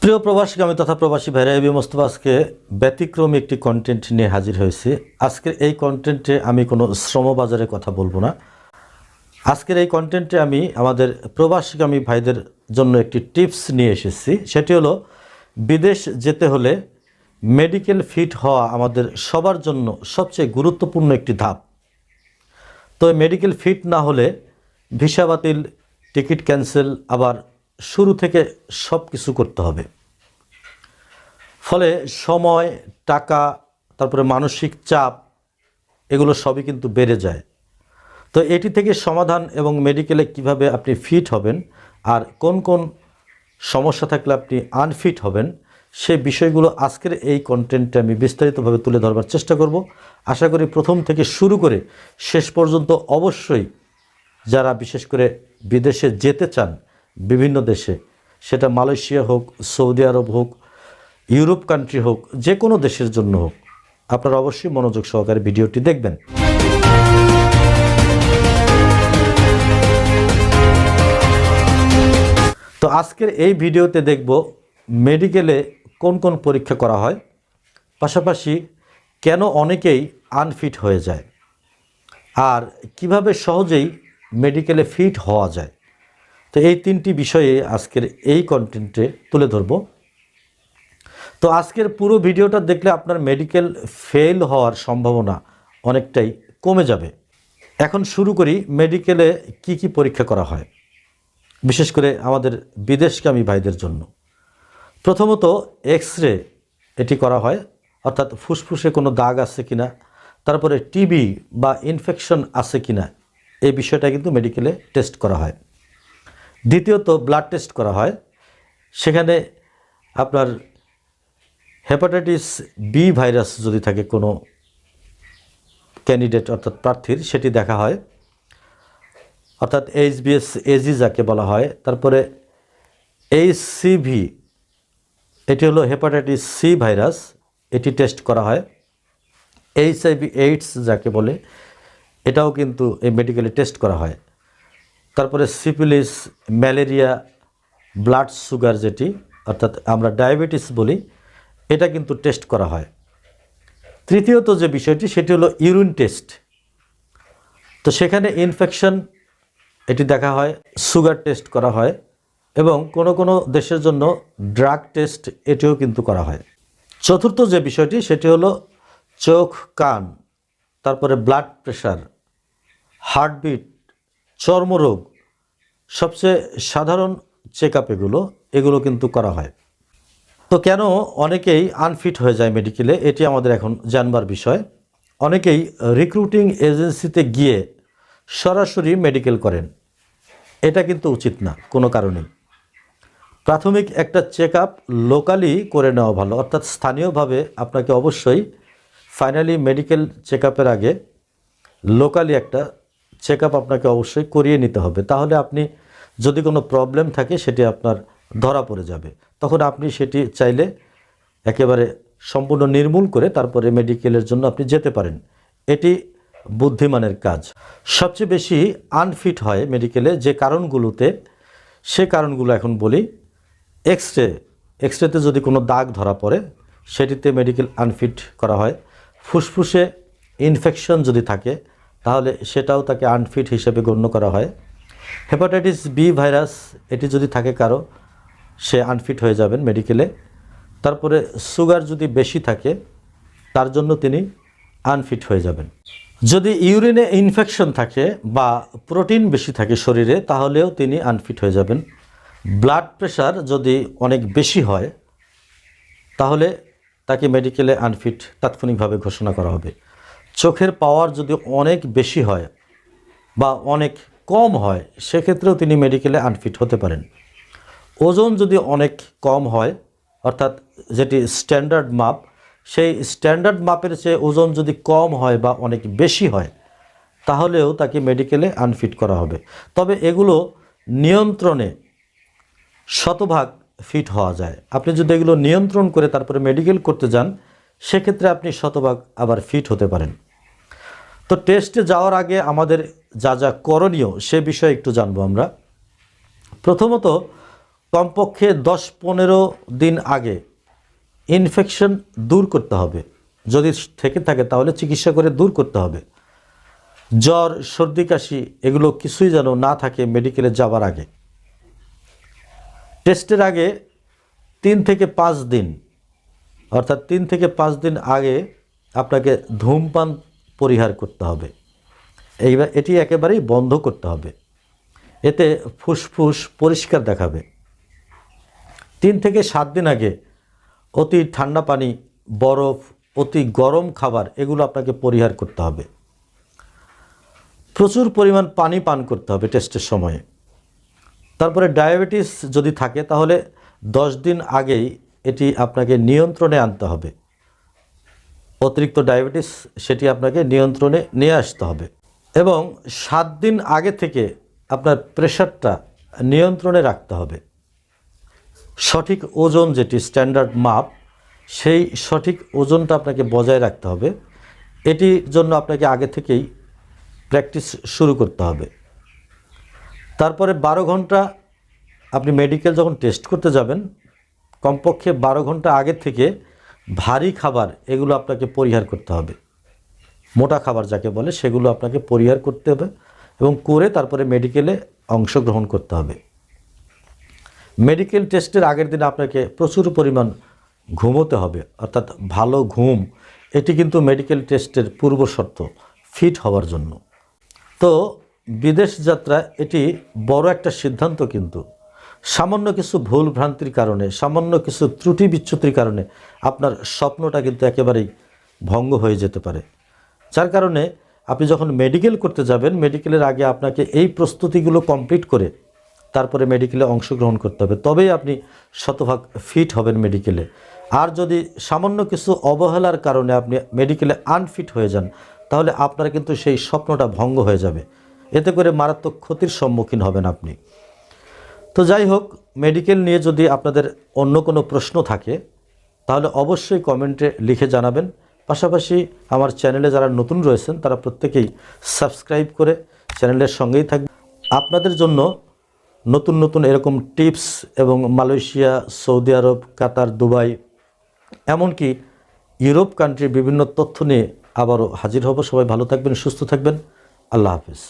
প্রিয় প্রবাসীগামী তথা প্রবাসী ভাইরা এবি মোস্তফা, আজকে ব্যতিক্রমী একটি কন্টেন্ট নিয়ে হাজির হয়েছে। আজকের এই কন্টেন্টে আমি কোনো শ্রমবাজারের কথা বলব না। আজকের এই কন্টেন্টে আমি আমাদের প্রবাসীগামী ভাইদের জন্য একটি টিপস নিয়ে এসেছি। সেটি হলো, বিদেশ যেতে হলে মেডিকেল ফিট হওয়া আমাদের সবার জন্য সবচেয়ে গুরুত্বপূর্ণ একটি ধাপ। তো মেডিকেল ফিট না হলে ভিসা বাতিল, টিকিট ক্যান্সেল আবার শুরু থেকে সব কিছু করতে হবে। ফলে সময়, টাকা, তারপরে মানসিক চাপ, এগুলো সবই কিন্তু বেড়ে যায়। তো এটি থেকে সমাধান এবং মেডিকেলে কীভাবে আপনি ফিট হবেন, আর কোন কোন সমস্যা থাকলে আপনি আনফিট হবেন সেই বিষয়গুলো আজকের এই কন্টেন্টে আমি বিস্তারিতভাবে তুলে ধরবার চেষ্টা করব। আশা করি প্রথম থেকে শুরু করে শেষ পর্যন্ত অবশ্যই যারা বিশেষ করে বিদেশে যেতে চান, বিভিন্ন দেশে, সেটা মালয়েশিয়া হোক, সৌদি আরব হোক, ইউরোপ কান্ট্রি হোক, যে কোনো দেশের জন্য হোক, আপনারা অবশ্যই মনোযোগ সহকারে ভিডিওটি দেখবেন। তো আজকের এই ভিডিওতে দেখব মেডিকেলে কোন কোন পরীক্ষা করা হয়? পাশাপাশি কেন অনেকেই আনফিট হয়ে যায়? আর কীভাবে সহজেই মেডিকেলে ফিট হওয়া যায়? তো এই তিনটি বিষয়ে আজকের এই কন্টেন্টে তুলে ধরব। তো আজকের পুরো ভিডিওটা দেখলে আপনার মেডিকেল ফেল হওয়ার সম্ভাবনা অনেকটাই কমে যাবে। এখন শুরু করি মেডিকেলে কি কি পরীক্ষা করা হয়? বিশেষ করে আমাদের বিদেশগামী ভাইদের জন্য। প্রথমত এক্স রে এটি করা হয়, অর্থাৎ ফুসফুসে কোনো দাগ আছে কিনা, তারপরে টিবি বা ইনফেকশন আছে কিনা, এই বিষয়টা কিন্তু মেডিকেলে টেস্ট করা হয়। দ্বিতীয়ত ব্লাড টেস্ট করা হয়, সেখানে আপনার হেপাটাইটিস বি ভাইরাস যদি থাকে কোনো ক্যান্ডিডেট অর্থাৎ প্রার্থীর, সেটি দেখা হয়। অর্থাৎ এইচবিএস এজি যাকে বলা হয়, তারপরে এইচসিভি এটি হলো হেপাটাইটিস সি ভাইরাস। এটি টেস্ট করা হয়। এইচআইভি এইডস যাকে বলে, এটাও কিন্তু এই মেডিকেলে টেস্ট করা হয়। তারপরে সিপিলিস ম্যালেরিয়া, ব্লাড সুগার যেটি, অর্থাৎ আমরা ডায়াবেটিস বলি, এটা কিন্তু টেস্ট করা হয়। তৃতীয়ত যে বিষয়টি, সেটি হলো ইউরিন টেস্ট। তো সেখানে ইনফেকশন, এটি দেখা হয়, সুগার টেস্ট করা হয়। এবং কোনো কোনো দেশের জন্য ড্রাগ টেস্ট এটিও কিন্তু করা হয়। চতুর্থ যে বিষয়টি, সেটি হলো চোখ, কান, তারপরে ব্লাড প্রেশার হার্টবিট চর্মরোগ, সবচেয়ে সাধারণ চেক আপ এগুলো এগুলো কিন্তু করা হয়। তো কেন অনেকেই আনফিট হয়ে যায় মেডিকেলে এটি আমাদের এখন জানবার বিষয়। অনেকেই রিক্রুটিং এজেন্সিতে গিয়ে সরাসরি মেডিকেল করেন। এটা কিন্তু উচিত না, কোনো কারণেই। প্রাথমিক একটা চেক আপ লোকালি করে নেওয়া ভালো। অর্থাৎ স্থানীয়ভাবে আপনাকে অবশ্যই ফাইনালি মেডিকেল চেক আপের আগে লোকালি একটা চেক আপ আপনাকে অবশ্যই করিয়ে নিতে হবে। তাহলে আপনি যদি কোনো প্রবলেম থাকে সেটি আপনার ধরা পড়ে যাবে। তখন আপনি সেটি চাইলে একেবারে সম্পূর্ণ নির্মূল করে তারপরে মেডিকেলের জন্য আপনি যেতে পারেন। এটি বুদ্ধিমানের কাজ। সবচেয়ে বেশি আনফিট হয় মেডিকেলে যে কারণগুলোতে, সে কারণগুলো এখন বলি। এক্স রে এক্স রেতে যদি কোনো দাগ ধরা পড়ে, সেটিতে মেডিকেল আনফিট করা হয়। ফুসফুসে ইনফেকশন যদি থাকে, তাহলে সেটাও তাকে আনফিট হিসেবে গণ্য করা হয়। হেপাটাইটিস বি ভাইরাস এটি যদি থাকে কারও, সে আনফিট হয়ে যাবেন মেডিকেলে তারপরে সুগার যদি বেশি থাকে, তার জন্য তিনি আনফিট হয়ে যাবেন। যদি ইউরিনে ইনফেকশন থাকে বা প্রোটিন বেশি থাকে শরীরে, তাহলেও তিনি আনফিট হয়ে যাবেন। ব্লাড প্রেশার যদি অনেক বেশি হয়, তাহলে তাকে মেডিকেলে আনফিট তাৎক্ষণিকভাবে ঘোষণা করা হবে। চোখের পাওয়ার যদি অনেক বেশি হয় বা অনেক কম হয়, সেক্ষেত্রেও তিনি মেডিকেলে আনফিট হতে পারেন। ওজন যদি অনেক কম হয়, অর্থাৎ যেটি স্ট্যান্ডার্ড মাপ সেই স্ট্যান্ডার্ড মাপের চেয়ে ওজন যদি কম হয় বা অনেক বেশি হয়, তাহলেও তাকে মেডিকেলে আনফিট করা হবে। তবে এগুলো নিয়ন্ত্রণে শতভাগ ফিট হওয়া যায়। আপনি যদি এগুলো নিয়ন্ত্রণ করে তারপরে মেডিকেল করতে যান, সেক্ষেত্রে আপনি শতভাগ আবার ফিট হতে পারেন। তো টেস্টে যাওয়ার আগে আমাদের যা যা করণীয় সে বিষয়ে একটু জানব আমরা। প্রথমত, কমপক্ষে দশ পনেরো দিন আগে ইনফেকশন দূর করতে হবে। যদি থেকে থাকে তাহলে চিকিৎসা করে দূর করতে হবে। জ্বর, সর্দি, কাশি, এগুলো কিছুই যেন না থাকে মেডিকেলে যাবার আগে। টেস্টের আগে তিন থেকে পাঁচ দিন, অর্থাৎ তিন থেকে পাঁচ দিন আগে আপনাকে ধূমপান পরিহার করতে হবে। এইবার এটি একেবারেই বন্ধ করতে হবে। এতে ফুসফুস পরিষ্কার দেখাবে। তিন থেকে সাত দিন আগে অতি ঠান্ডা পানি, বরফ, অতি গরম খাবার এগুলো আপনাকে পরিহার করতে হবে। প্রচুর পরিমাণ পানি পান করতে হবে টেস্টের সময়ে। তারপরে ডায়াবেটিস যদি থাকে, তাহলে দশ দিন আগেই এটি আপনাকে নিয়ন্ত্রণে আনতে হবে। অতিরিক্ত ডায়াবেটিস সেটি আপনাকে নিয়ন্ত্রণে নিয়ে আসতে হবে। এবং সাত দিন আগে থেকে আপনার প্রেশারটা নিয়ন্ত্রণে রাখতে হবে। সঠিক ওজন যেটি স্ট্যান্ডার্ড মাপ, সেই সঠিক ওজনটা আপনাকে বজায় রাখতে হবে। এটির জন্য আপনাকে আগে থেকেই প্র্যাকটিস শুরু করতে হবে। তারপরে বারো ঘণ্টা আপনি মেডিকেল যখন টেস্ট করতে যাবেন, কমপক্ষে বারো ঘণ্টা আগে থেকে ভারী খাবার এগুলো আপনাকে পরিহার করতে হবে। মোটা খাবার যাকে বলে, সেগুলো আপনাকে পরিহার করতে হবে এবং করে তারপরে মেডিকেলে অংশগ্রহণ করতে হবে। মেডিকেল টেস্টের আগের দিন আপনাকে প্রচুর পরিমাণ ঘুমোতে হবে, অর্থাৎ ভালো ঘুম, এটি কিন্তু মেডিকেল টেস্টের পূর্ব শর্ত ফিট হওয়ার জন্য। তো বিদেশ যাত্রা, এটি বড় একটা সিদ্ধান্ত কিন্তু। সামান্য কিছু ভুল ভ্রান্তির কারণে, সামান্য কিছু ত্রুটি বিচ্যুতির কারণে আপনার স্বপ্নটা কিন্তু একেবারেই ভঙ্গ হয়ে যেতে পারে। যার কারণে আপনি যখন মেডিকেল করতে যাবেন মেডিকেলের আগে আপনাকে এই প্রস্তুতিগুলো কমপ্লিট করে তারপরে মেডিকেলে অংশগ্রহণ করতে হবে। তবেই আপনি শতভাগ ফিট হবেন মেডিকেলে আর যদি সামান্য কিছু অবহেলার কারণে আপনি মেডিকেলে আনফিট হয়ে যান, তাহলে আপনার কিন্তু সেই স্বপ্নটা ভঙ্গ হয়ে যাবে। এতে করে মারাত্মক ক্ষতির সম্মুখীন হবেন আপনি। তো যাই হোক মেডিকেল নিয়ে যদি আপনাদের অন্য কোনো প্রশ্ন থাকে, তাহলে অবশ্যই কমেন্টে লিখে জানাবেন। পাশাপাশি আমার চ্যানেলে যারা নতুন রয়েছেন, তারা প্রত্যেকেই সাবস্ক্রাইব করে চ্যানেলের সঙ্গেই থাকবে আপনাদের জন্য নতুন নতুন এরকম টিপস এবং মালয়েশিয়া, সৌদি আরব, কাতার, দুবাই, এমনকি ইউরোপ কান্ট্রির বিভিন্ন তথ্য নিয়ে আবারও হাজির হব। সবাই ভালো থাকবেন, সুস্থ থাকবেন। আল্লাহ হাফিজ।